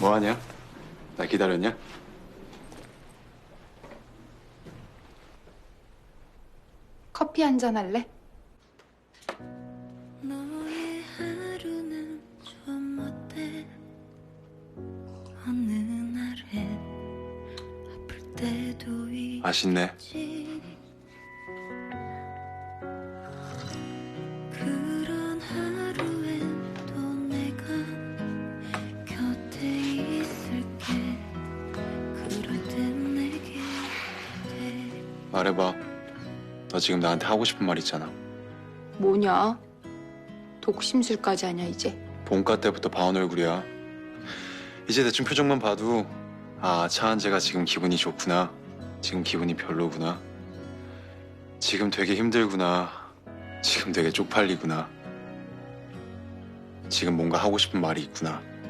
뭐하냐? 나 기다렸냐? 커피 한 잔 할래? 너의 하루는 좀 어때 어느 날엔 아플 때도 있지 맛있네. 말해봐. 너 지금 나한테 하고 싶은 말 있잖아. 뭐냐? 독심술까지 하냐 이제? 본가 때부터 봐온 얼굴이야. 이제 대충 표정만 봐도 아 차한재가 지금 기분이 좋구나. 지금 기분이 별로구나. 지금 되게 힘들구나. 지금 되게 쪽팔리구나. 지금 뭔가 하고 싶은 말이 있구나.